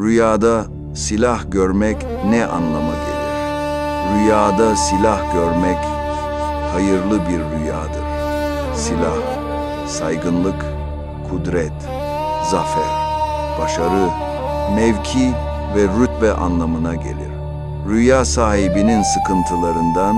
Rüyada silah görmek ne anlama gelir? Rüyada silah görmek hayırlı bir rüyadır. Silah, saygınlık, kudret, zafer, başarı, mevki ve rütbe anlamına gelir. Rüya sahibinin sıkıntılarından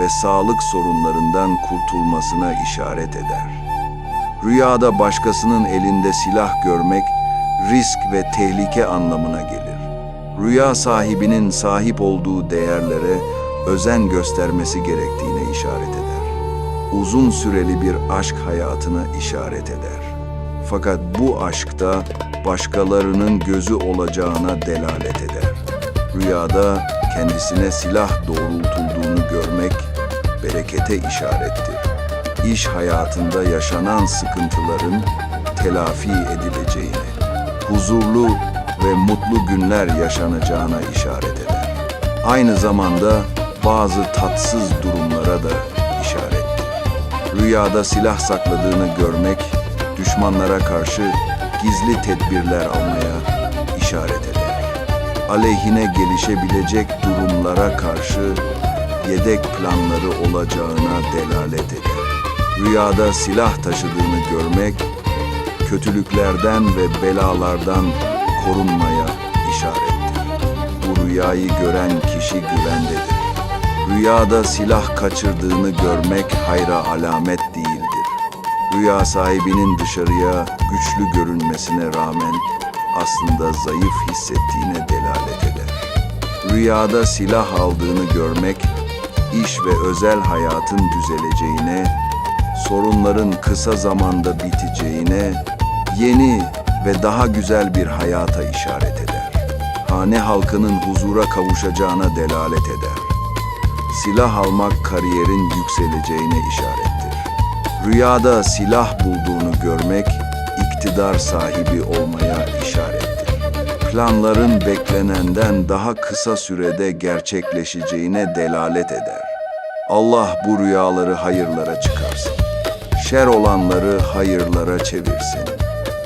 ve sağlık sorunlarından kurtulmasına işaret eder. Rüyada başkasının elinde silah görmek risk ve tehlike anlamına gelir. Rüya sahibinin sahip olduğu değerlere özen göstermesi gerektiğine işaret eder. Uzun süreli bir aşk hayatına işaret eder. Fakat bu aşkta başkalarının gözü olacağına delalet eder. Rüyada kendisine silah doğrultulduğunu görmek berekete işarettir. İş hayatında yaşanan sıkıntıların telafi edileceğine, huzurlu ve mutlu günler yaşanacağına işaret eder. Aynı zamanda bazı tatsız durumlara da işarettir. Rüyada silah sakladığını görmek, düşmanlara karşı gizli tedbirler almaya işaret eder. Aleyhine gelişebilecek durumlara karşı yedek planları olacağına delalet eder. Rüyada silah taşıdığını görmek, kötülüklerden ve belalardan korunmaya işarettir. Bu rüyayı gören kişi güvendedir. Rüyada silah kaçırdığını görmek hayra alamet değildir. Rüya sahibinin dışarıya güçlü görünmesine rağmen aslında zayıf hissettiğine delalet eder. Rüyada silah aldığını görmek, iş ve özel hayatın düzeleceğine, sorunların kısa zamanda biteceğine, yeni ve daha güzel bir hayata işaret eder. Hane halkının huzura kavuşacağına delalet eder. Silah almak kariyerin yükseleceğine işarettir. Rüyada silah bulduğunu görmek, iktidar sahibi olmaya işarettir. Planların beklenenden daha kısa sürede gerçekleşeceğine delalet eder. Allah bu rüyaları hayırlara çıkarsın. Şer olanları hayırlara çevirsin.